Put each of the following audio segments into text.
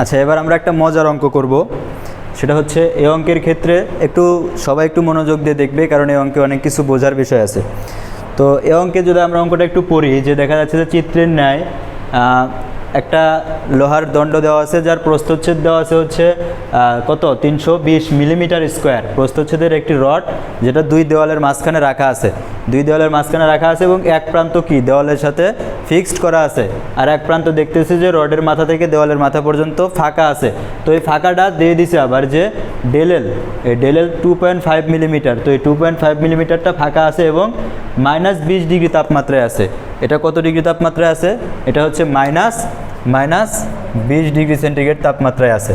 আচ্ছা এবার আমরা একটা মজার অঙ্ক করব। সেটা হচ্ছে, এই অঙ্কের ক্ষেত্রে একটু, সবাই একটু মনোযোগ দিয়ে দেখবে, কারণ এই অঙ্কে অনেক কিছু বোঝার বিষয় আছে। তো, এই অঙ্কে যদি আমরা অঙ্কটা একটু পড়ি, যে দেখা যাচ্ছে যে চিত্রের ন্যায় একটা লোহার দণ্ড দেওয়া আছে, যার প্রস্থচ্ছেদ দেওয়া আছে হচ্ছে কত? তিনশো বিশ মিলিমিটার স্কোয়ার। প্রস্থচ্ছেদের একটি রড, যেটা দুই দেওয়ালের মাঝখানে রাখা আছে। দুই দেওয়ালের মাঝখানে রাখা আছে এবং এক প্রান্ত কি? দেওয়ালের সাথে ফিক্সড করা আছে। আর এক প্রান্ত দেখতেছি যে রডের মাথা থেকে দেওয়ালের মাথা পর্যন্ত ফাঁকা আছে। তো এই ফাঁকাটা দিয়ে দিছে আবার যে ডেলেল। এই ডেলেল টু পয়েন্ট ফাইভ মিলিমিটার। তো এই টু পয়েন্ট ফাইভ মিলিমিটারটা ফাঁকা আছে এবং মাইনাস বিশ ডিগ্রি তাপমাত্রায় আছে। এটা কত ডিগ্রি তাপমাত্রায় আছে? এটা হচ্ছে মাইনাস মাইনাস বিশ ডিগ্রি সেন্টিগ্রেড তাপমাত্রায় আছে।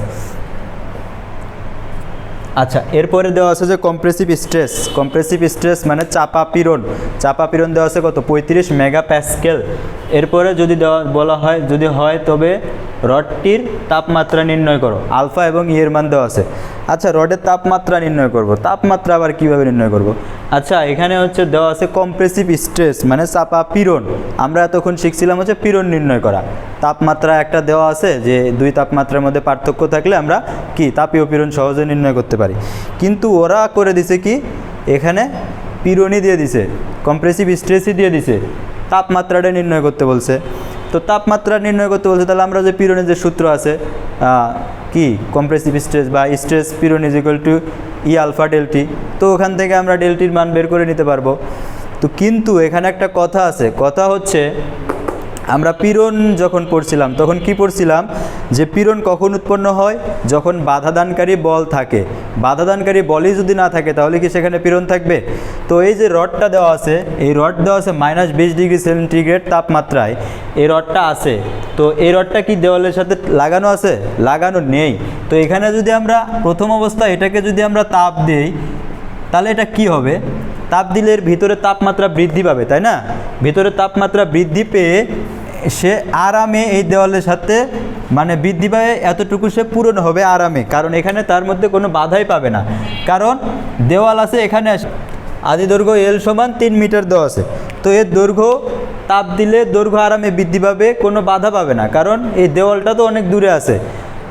আচ্ছা এরপরে দেওয়া আছে যে কম্প্রেসিভ স্ট্রেস কম্প্রেসিভ স্ট্রেস মানে চাপা পীড়ন। চাপা পীড়ন দেওয়া আছে কত? পঁয়ত্রিশ মেগা প্যাসকেল এরপরে যদি দেওয়া, বলা হয়, যদি হয়, তবে রডটির তাপমাত্রা নির্ণয় করো। আলফা এবং ইয়ের মান দেওয়া আছে। আচ্ছা রডের তাপমাত্রা নির্ণয় করব। তাপমাত্রা আবার কীভাবে নির্ণয় করব? আচ্ছা এখানে হচ্ছে দেওয়া আছে কম্প্রেসিভ স্ট্রেস মানে চাপা পীড়ন। আমরা এতক্ষণ শিখছিলাম হচ্ছে পীড়ন নির্ণয় করা। তাপমাত্রা একটা দেওয়া আছে যে দুই তাপমাত্রার মধ্যে পার্থক্য থাকলে আমরা কি? তাপীয় পীড়ন সহজে নির্ণয় করতে পারি। কিন্তু ওরা করে দিছে কি? এখানে পীড়নই দিয়ে দিছে কম্প্রেসিভ স্ট্রেসই দিয়ে দিছে। তাপমাত্রাটা নির্ণয় করতে বলছে। তো তাপমাত্রা নির্ণয় করতে বলছে, তাহলে আমরা যে পীড়নের যে সূত্র আছে কি? কম্প্রেসিভ স্ট্রেস বা স্ট্রেস পীড়ন is equal to E alpha ডেলটি তো ওখান থেকে আমরা ডেলটির মান বের করে নিতে পারব। তো কিন্তু এখানে একটা কথা আছে, কথা হচ্ছে আমরা পীড়ন যখন পড়ছিলাম, তখন কি পড়ছিলাম? যে পীড়ন কখন উৎপন্ন হয়? যখন বাধাদানকারী বল থাকে। বাধাদানকারী বলই যদি না থাকে, তাহলে কি সেখানে পীড়ন থাকবে? তো এই যে রডটা দেওয়া আছে, এই রড দেওয়া আছে মাইনাস বিশ ডিগ্রি সেন্টিগ্রেড তাপমাত্রায়। এই রডটা আছে। তো এই রডটা কি দেওয়ালের সাথে লাগানো আছে? লাগানো নেই। তো এখানে যদি আমরা প্রথম অবস্থা এটাকে যদি আমরা তাপ দিই, তাহলে এটা কি হবে? তাপ দিলে এর ভিতরে তাপমাত্রা বৃদ্ধি পাবে, তাই না? ভিতরে তাপমাত্রা বৃদ্ধি পেয়ে সে আরামে এই দেওয়ালের সাথে মানে বৃদ্ধি পাবে এতটুকু সে পূরণ হবে আরামে, কারণ এখানে তার মধ্যে কোনো বাধাই পাবে না। কারণ দেওয়াল আছে এখানে আদি দৈর্ঘ্য এল সমান তিন মিটার দেওয়া আছে। তো এর দৈর্ঘ্য তাপ দিলে দৈর্ঘ্য আরামে বৃদ্ধি পাবে, কোনো বাধা পাবে না। কারণ এই দেওয়ালটা তো অনেক দূরে আছে।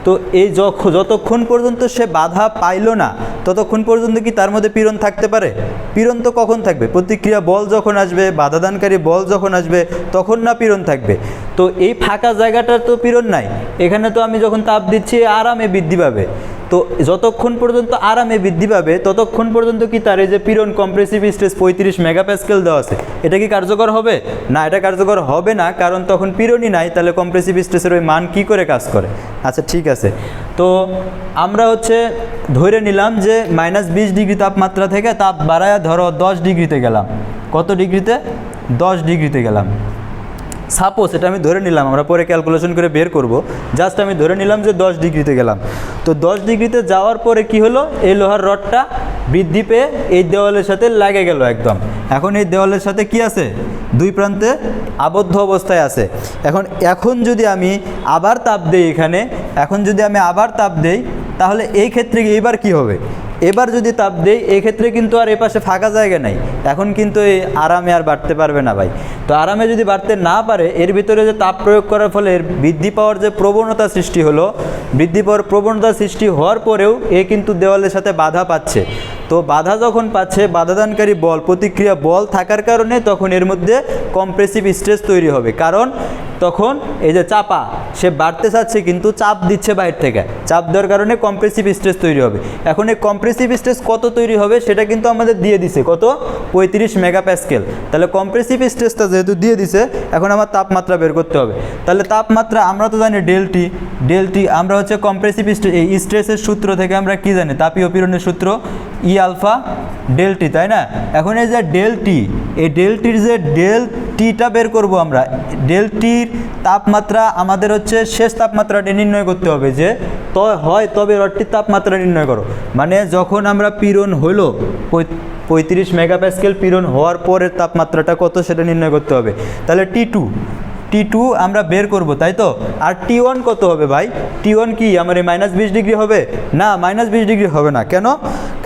তো এই যতক্ষণ পর্যন্ত সে বাধা পাইল না, ততক্ষণ পর্যন্ত কি তার মধ্যে পীড়ন থাকতে পারে? পীড়ন তো কখন থাকবে? প্রতিক্রিয়া বল যখন আসবে বাধাদানকারী বল যখন আসবে, তখন না পীড়ন থাকবে? তো এই ফাঁকা জায়গাটার তো পীড়ন নাই। এখানে তো আমি যখন তাপ দিচ্ছি, আরামে বৃদ্ধি পাবে। তো যতক্ষণ পর্যন্ত আরামে বৃদ্ধি পাবে, ততক্ষণ পর্যন্ত কি তার এই যে পীড়ন কম্প্রেসিভ স্ট্রেস পঁয়ত্রিশ মেগাপ্যাসকেল দেওয়া আছে, এটা কি কার্যকর হবে? না, এটা কার্যকর হবে না, কারণ তখন পিরনই নাই, তাহলে কম্প্রেসিভ স্ট্রেসের ওই মান কি করে কাজ করে? আচ্ছা ঠিক আছে। তো আমরা হচ্ছে ধরে নিলাম যে মাইনাস বিশ ডিগ্রি তাপমাত্রা থেকে তাপ বাড়ায় ধরো দশ ডিগ্রিতে গেলাম। কত ডিগ্রিতে? দশ ডিগ্রিতে গেলাম। সাপোজ এটা আমি ধরে নিলাম, আমরা পরে ক্যালকুলেশন করে বের করব। জাস্ট আমি ধরে নিলাম যে দশ ডিগ্রিতে গেলাম। তো দশ ডিগ্রিতে যাওয়ার পরে কি হলো? এই লোহার রডটা বৃদ্ধি পেয়ে এই দেওয়ালের সাথে লাগে গেল একদম। এখন এই দেওয়ালের সাথে কি আছে? দুই প্রান্তে আবদ্ধ অবস্থায় আছে। এখন এখন যদি আমি আবার তাপ দেই এখানে, এখন যদি আমি আবার তাপ দেই তাহলে এই ক্ষেত্রে এইবার কি হবে? এবার যদি তাপ দেই এক্ষেত্রে কিন্তু আর এপাশে ফাঁকা জায়গা নাই। এখন কিন্তু এই আরামে আর বাড়তে পারবে না ভাই। তো আরামে যদি বাড়তে না পারে, এর ভিতরে যে তাপ প্রয়োগ করার ফলে এর বৃদ্ধি পাওয়ার যে প্রবণতা সৃষ্টি হলো, বৃদ্ধি পাওয়ার প্রবণতা সৃষ্টি হওয়ার পরেও এ কিন্তু দেওয়ালের সাথে বাধা পাচ্ছে। তো বাধা যখন পাচ্ছে, বাধাদানকারী বল, প্রতিক্রিয়া বল থাকার কারণে তখন এর মধ্যে কম্প্রেসিভ স্ট্রেস তৈরি হবে। কারণ তখন এই যে চাপা, সে বাড়তে চাচ্ছে কিন্তু চাপ দিচ্ছে বাইরে থেকে। চাপ দেওয়ার কারণে কম্প্রেসিভ স্ট্রেস তৈরি হবে। এখন এই কম্প্রেসিভ স্ট্রেস কত তৈরি হবে সেটা কিন্তু আমাদের দিয়ে দিছে। কত? পঁয়ত্রিশ মেগাপ্যাসকেল। তাহলে কম্প্রেসিভ স্ট্রেসটা যেহেতু দিয়ে দিছে, এখন আমার তাপমাত্রা বের করতে হবে। তাহলে তাপমাত্রা আমরা তো জানি ডেলটি। ডেলটি আমরা হচ্ছে কম্প্রেসিভ স্ট্রেস এই স্ট্রেসের সূত্র থেকে আমরা কি জানি? তাপীয় পীড়নের সূত্র? ই আলফা ডেলটি তাই না? এখন এই যে ডেলটি এই ডেলটির যে ডেল টিটা বের করব আমরা ডেলটির তাপমাত্রা আমাদের হচ্ছে শেষ তাপমাত্রাটা নির্ণয় করতে হবে যে তো হয় তবে রডটির তাপমাত্রা নির্ণয় করো। মানে যখন আমরা পীড়ন হলো পঁয়- পঁয়ত্রিশ মেগাপ্যাসকেল পীড়ন হওয়ার পরের তাপমাত্রাটা কত সেটা নির্ণয় করতে হবে। তাহলে টি টু টি টি টু আমরা বের করব, তাই তো? আর টি ওয়ান কত হবে ভাই? টি ওয়ান কি? আমার এই মাইনাস বিশ ডিগ্রি হবে? না, মাইনাস বিশ ডিগ্রি হবে না। কেন?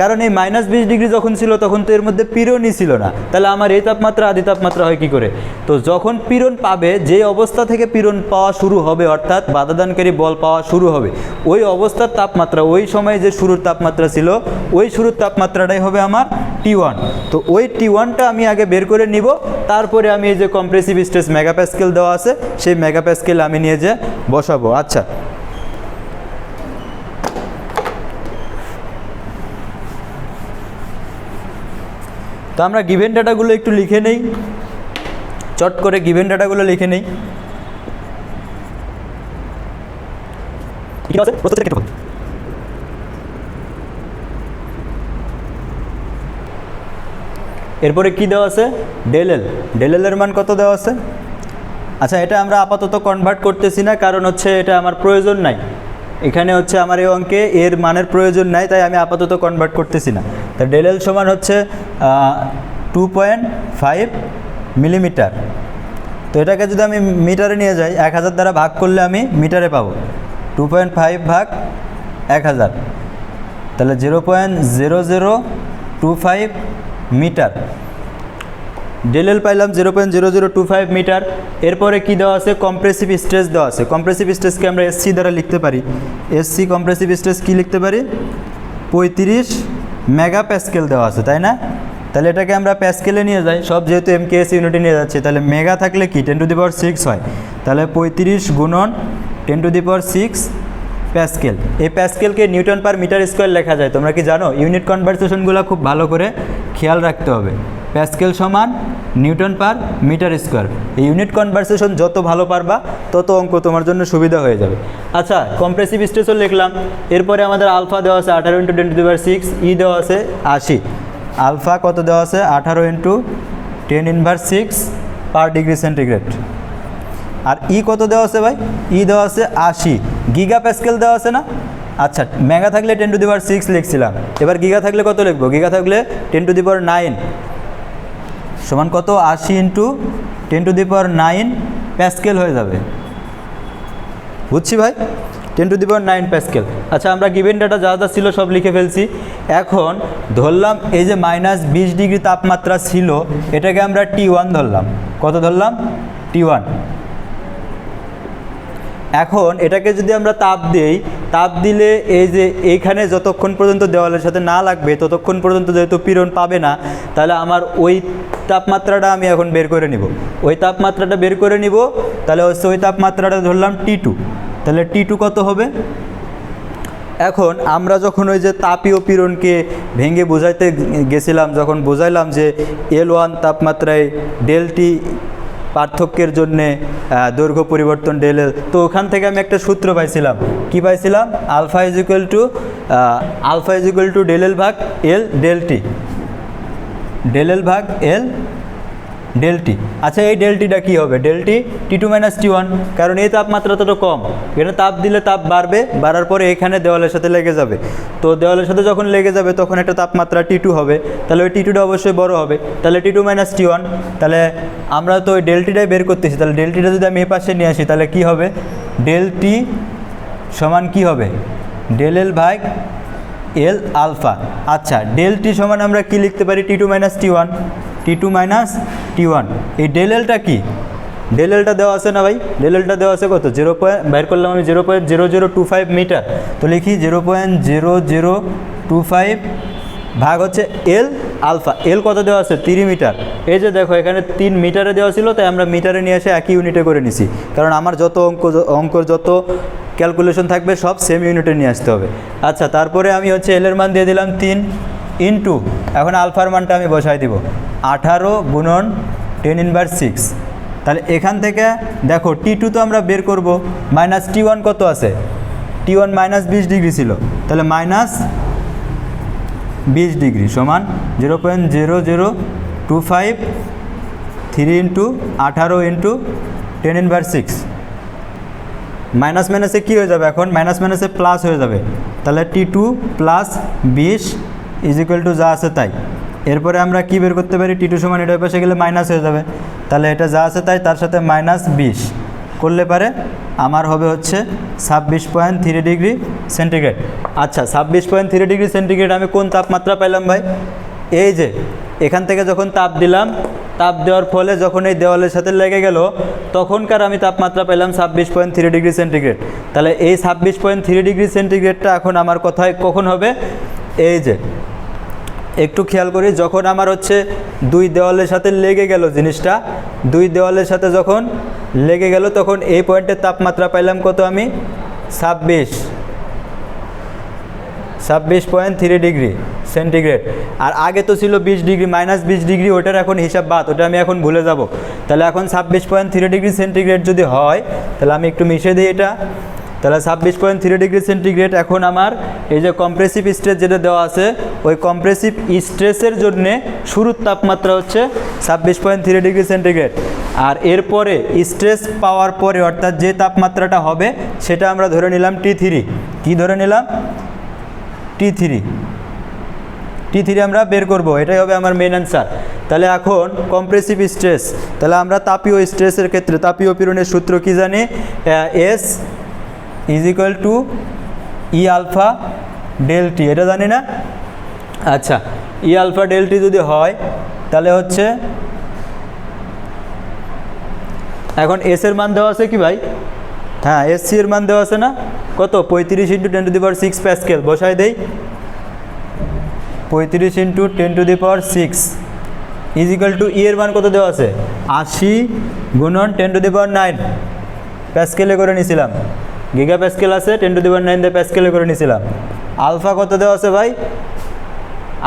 কারণ এই মাইনাস বিশ ডিগ্রি যখন ছিল, তখন তো এর মধ্যে পীড়নই ছিল না। তাহলে আমার এই তাপমাত্রা, আদি তাপমাত্রা হয় কি করে? তো যখন পীড়ন পাবে যে অবস্থা থেকে পীড়ন পাওয়া শুরু হবে, অর্থাৎ বাধাদানকারী বল পাওয়া শুরু হবে, ওই অবস্থার তাপমাত্রা, ওই সময় যে শুরুর তাপমাত্রা ছিল, ওই শুরুর তাপমাত্রাটাই হবে আমার টি ওয়ান তো ওই টি ওয়ানটা আমি আগে বের করে নিব, তারপরে আমি এই যে কম্প্রেসিভ স্ট্রেস মেগাপ্যাসকেল দেওয়া আছে, সেই মেগাপ্যাসকেল আমি নিয়ে যে বসাবো। আচ্ছা তো আমরা গিভেন ডাটাগুলো একটু লিখে নেই। চট করে গিভেন ডাটাগুলো লিখে নেই। এরপরে কি দেওয়া আছে? ডেলেল ডেলেলের মান কত দেওয়া আছে? আচ্ছা এটা আমরা আপাতত কনভার্ট করতেছি না, কারণ হচ্ছে এটা আমার প্রয়োজন নাই। এখানে হচ্ছে আমার এই অঙ্কে এর মানের প্রয়োজন নাই, তাই আমি আপাতত কনভার্ট করতেছি না। তা ডেলেল সমান হচ্ছে টু পয়েন্ট ফাইভ মিলিমিটার তো এটাকে যদি আমি মিটারে নিয়ে যাই, এক হাজার দ্বারা ভাগ করলে আমি মিটারে পাবো। টু পয়েন্ট ফাইভ ভাগ এক হাজার। তাহলে zero point zero zero two five metre ডেলেল পাইলাম zero point zero zero two five metre এরপরে কী দেওয়া আছে? কম্প্রেসিভ স্ট্রেস দেওয়া আছে। কম্প্রেসিভ স্ট্রেসকে আমরা এসসি দ্বারা লিখতে পারি। এসসি কম্প্রেসিভ স্ট্রেস কী লিখতে পারি? পঁয়ত্রিশ মেগা প্যাসকেল দেওয়া আছে, তাই না? তাহলে এটাকে আমরা প্যাসকেলে নিয়ে যাই। সব যেহেতু এমকেএস ইউনিটে নিয়ে যাচ্ছে, তাহলে মেগা থাকলে কি? Ten to the power six হয়। তাহলে পঁয়ত্রিশ গুণন ten to the power six pascal. এই প্যাসকেলকে নিউটন পার মিটার স্কোয়ার লেখা যায়। তোমরা কি জানো? ইউনিট কনভারসেশনগুলো খুব ভালো করে খেয়াল রাখতে হবে। প্যাসকেল সমান নিউটন পার মিটার স্কোয়ার। এই ইউনিট কনভারসেশন যত ভালো পারবা, তত অঙ্ক তোমার জন্য সুবিধা হয়ে যাবে। আচ্ছা কম্প্রেসিভ স্ট্রেসও লিখলাম। এরপরে আমাদের আলফা দেওয়া আছে আঠারো into ten to six E দেওয়া আছে আশি। আলফা কত দেওয়া আছে? আঠারো into ten inverse six per degree centigrade. আর ই কত দেওয়া আছে ভাই? ই দেওয়া আছে আশি। গিগা প্যাসকেল দেওয়া আছে না? আচ্ছা মেগা থাকলে ten to the power six লিখছিলাম। এবার গিগা থাকলে কত লিখব? গিগা থাকলে ten to the power nine. সমান কত? আশি into ten to the power nine. Pascal হয়ে যাবে। বুঝছি ভাই? Ten to the power nine pascal আচ্ছা আমরা গিভেন ডাটা যা যা ছিল সব লিখে ফেলছি। এখন ধরলাম এই যে মাইনাস বিশ ডিগ্রি তাপমাত্রা ছিল, এটাকে আমরা টি ওয়ান ধরলাম। কত ধরলাম? টি ওয়ান এখন এটাকে যদি আমরা তাপ দিই, তাপ দিলে এই যে এইখানে যতক্ষণ পর্যন্ত দেওয়ালের সাথে না লাগবে, ততক্ষণ পর্যন্ত যেহেতু পীড়ন পাবে না, তাহলে আমার ওই তাপমাত্রাটা আমি এখন বের করে নিব। ওই তাপমাত্রাটা বের করে নিব, তাহলে হচ্ছে ওই তাপমাত্রাটা ধরলাম টি টু তাহলে টি টু কত হবে? এখন আমরা যখন ওই যে তাপীয় পীড়নকে ভেঙে বোঝাইতে গেছিলাম, যখন বোঝাইলাম যে এল ওয়ান তাপমাত্রায় ডেলটি পার্থক্যের জন্যে দৈর্ঘ্য পরিবর্তন ডেল তো ওখান থেকে আমি একটা সূত্র পাইছিলাম। কি পাইছিলাম? Alpha is equal to alpha is equal to del L ভাগ L del T del L ভাগ এল ডেলটি আচ্ছা এই ডেলটিটা কী হবে? Del T T, two minus T one. কারণ এই তাপমাত্রাটা তো কম। এখানে তাপ দিলে তাপ বাড়বে, বাড়ার পরে এখানে দেওয়ালের সাথে লেগে যাবে। তো দেওয়ালের সাথে যখন লেগে যাবে, তখন একটা তাপমাত্রা টি টু হবে। তাহলে ওই টি টুটা অবশ্যই বড় হবে। তাহলে T two minus T one. তাহলে আমরা তো ওই ডেলটিটাই বের করতেছি। তাহলে ডেলটিটা যদি আমি এ পাশে নিয়ে আসি, তাহলে কি হবে? ডেলটি সমান কি হবে? ডেল এল ভাগ এল আলফা। আচ্ছা ডেল টি সমান আমরা কি লিখতে পারি? T two minus T one. T two minus T one এই ডেল এলটা কি? ডেল এলটা দেওয়া আছে না ভাই? ডেল এলটা দেওয়া আছে কত? জিরো পয়েন্ট বাইর করলাম আমি zero point zero zero two five metre. তো লিখি zero point zero zero two five ভাগ হচ্ছে এল আলফা। এল কত দেওয়া আছে? Three metre. এই যে দেখো, এখানে তিন মিটারে দেওয়া ছিল, তাই আমরা মিটারে নিয়ে এসে একই ইউনিটে করে নিছি। কারণ আমার যত অঙ্ক, অঙ্কর যত ক্যালকুলেশন থাকবে, সব সেম ইউনিটে নিয়ে আসতে হবে। আচ্ছা তারপরে আমি হচ্ছে এলের মান দিয়ে দিলাম তিন ইন্টু এখন আলফার মানটা আমি বসাই দিব। আঠারো গুণন টেন ইনভার্স সিক্স তাহলে এখান থেকে দেখো টি টু তো আমরা বের করব। মাইনাস টি ওয়ান কত আছে? টি ওয়ান মাইনাস বিশ ডিগ্রি ছিল। তাহলে মাইনাস বিশ ডিগ্রি সমান zero point zero zero two five three into আঠারো into ten inverse six minus মাইনাসে কী হয়ে যাবে এখন? মাইনাস মাইনাসে প্লাস হয়ে যাবে। তাহলে টি টু প্লাস বিশ ইজ ইকুয়াল টু যা আছে তাই। এরপরে আমরা কি বের করতে পারি? টি টু সমান এটা ওই পাশে গেলে মাইনাস হয়ে যাবে। তাহলে এটা যা আছে তাই, তার সাথে মাইনাস বিশ। করলে পারে আমার হবে হচ্ছে ছাব্বিশ পয়েন্ট থ্রি ডিগ্রি সেন্টিগ্রেড। আচ্ছা ছাব্বিশ পয়েন্ট থ্রি ডিগ্রি সেন্টিগ্রেড আমি কোন তাপমাত্রা পেলাম ভাই? এই যে, এখান থেকে যখন তাপ দিলাম, তাপ দেওয়ার ফলে যখন এই দেওয়ালের সাথে লেগে গেল, তখনকার আমি তাপমাত্রা পেলাম ছাব্বিশ পয়েন্ট থ্রি ডিগ্রি সেন্টিগ্রেড। তাহলে এই ছাব্বিশ পয়েন্ট থ্রি ডিগ্রি সেন্টিগ্রেডটা এখন আমার কোথায় কখন হবে? এই যে, একটু খেয়াল করি, যখন আমার হচ্ছে দুই দেওয়ালের সাথে লেগে গেল জিনিসটা, দুই দেওয়ালের সাথে যখন লেগে গেল, তখন এই পয়েন্টের তাপমাত্রা পাইলাম কত আমি? ছাব্বিশ। ছাব্বিশ পয়েন্ট থ্রি ডিগ্রি সেন্টিগ্রেড। আর আগে তো ছিল বিশ ডিগ্রি, মাইনাস বিশ ডিগ্রি, ওটার এখন হিসাব বাদ, ওটা আমি এখন ভুলে যাব। তাহলে এখন ছাব্বিশ পয়েন্ট থ্রি ডিগ্রি সেন্টিগ্রেড যদি হয়, তাহলে আমি একটু মিশে দিই এটা। তাহলে ছাব্বিশ পয়েন্ট থ্রি ডিগ্রি সেন্টিগ্রেড এখন আমার এই যে কম্প্রেসিভ স্ট্রেস যেটা দেওয়া আছে, ওই কম্প্রেসিভ স্ট্রেসের জন্যে শুরুর তাপমাত্রা হচ্ছে ছাব্বিশ পয়েন্ট থ্রি ডিগ্রি সেন্টিগ্রেড। আর এরপরে স্ট্রেস পাওয়ার পরে অর্থাৎ যে তাপমাত্রাটা হবে, সেটা আমরা ধরে নিলাম টি থ্রি কী ধরে নিলাম? টি থ্রি টি থ্রি আমরা বের করব, এটাই হবে আমার মেন অ্যান্সার তাহলে এখন কম্প্রেসিভ স্ট্রেস তাহলে আমরা তাপীয় স্ট্রেসের ক্ষেত্রে, তাপীয় পীড়নের সূত্র কি জানি? S is equal to E alpha del এটা জানি না? আচ্ছা ই আলফা ডেল যদি হয়, তাহলে হচ্ছে, এখন এস এর মান দেওয়া আছে কি ভাই? হ্যাঁ এস সি এর মান দেওয়া আছে না? কত? পঁয়ত্রিশ into ten to the power six pascal বসাই দেই। পঁয়ত্রিশ into ten to the power six is equal to E এর মান কত দেওয়া আছে? আশি গুণন ten to the power nine প্যাসকেলে করে নিয়েছিলাম গিগা প্যাসকেল আছে ten to the power nine দিয়ে প্যাসকেলে করে নিয়েছিলাম আলফা কত দেওয়া আছে ভাই?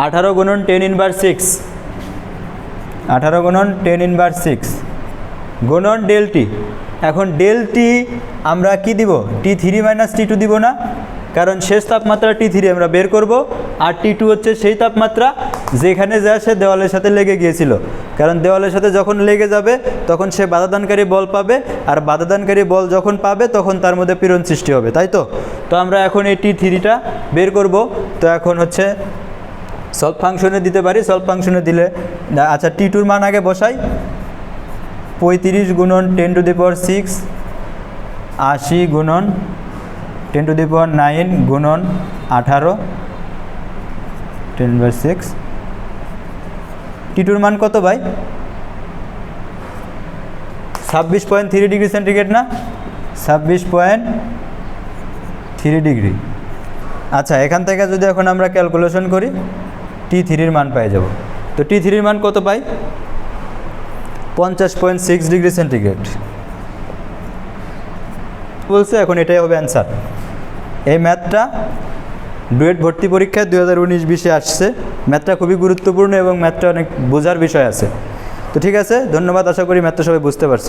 আঠারো গুণন টেন ইনভার সিক্স আঠারো গুণন টেন ইনভার সিক্স গুণন ডেল টি। এখন ডেল টি আমরা কি দিব? T three minus T two দিব না? কারণ শেষ তাপমাত্রা টি থ্রি আমরা বের করব। আর টি টু হচ্ছে সেই তাপমাত্রা যেখানে যা সে দেওয়ালের সাথে লেগে গিয়েছিল। কারণ দেওয়ালের সাথে যখন লেগে যাবে, তখন সে বাধাদানকারী বল পাবে। আর বাধাদানকারী বল যখন পাবে, তখন তার মধ্যে পীড়ন সৃষ্টি হবে, তাই তো? তো আমরা এখন এই টি থ্রিটা বের করব। তো এখন হচ্ছে সলভ ফাংশনে দিতে পারি। সলভ ফাংশনে দিলে আচ্ছা টি টুর মান আগে বসাই। পঁয়ত্রিশ গুণন ten to the power six আশি গুণন ten to the power nine গুণন আঠারো, টেন বাই সিক্স। টি টুর মান কত ভাই? ছাব্বিশ পয়েন্ট থ্রি ডিগ্রি সেন্টিগ্রেড না? ছাব্বিশ পয়েন্ট থ্রি ডিগ্রি। আচ্ছা এখান থেকে যদি এখন আমরা ক্যালকুলেশন করি, টি থ্রির মান পেয়ে যাব। তো টি থ্রির মান কত পাই? পঞ্চাশ পয়েন্ট সিক্স ডিগ্রি সেন্টিগ্রেড। বলছে এখন এটাই হবে অ্যান্সার। এই ম্যাথটা ডুয়েট ভর্তি পরীক্ষায় দু হাজার উনিশ বিশে আসছে। ম্যাথটা খুবই গুরুত্বপূর্ণ এবং ম্যাথটা অনেক বোঝার বিষয় আছে। তো ঠিক আছে, ধন্যবাদ, আশা করি ম্যাথটা সবাই বুঝতে পারছ।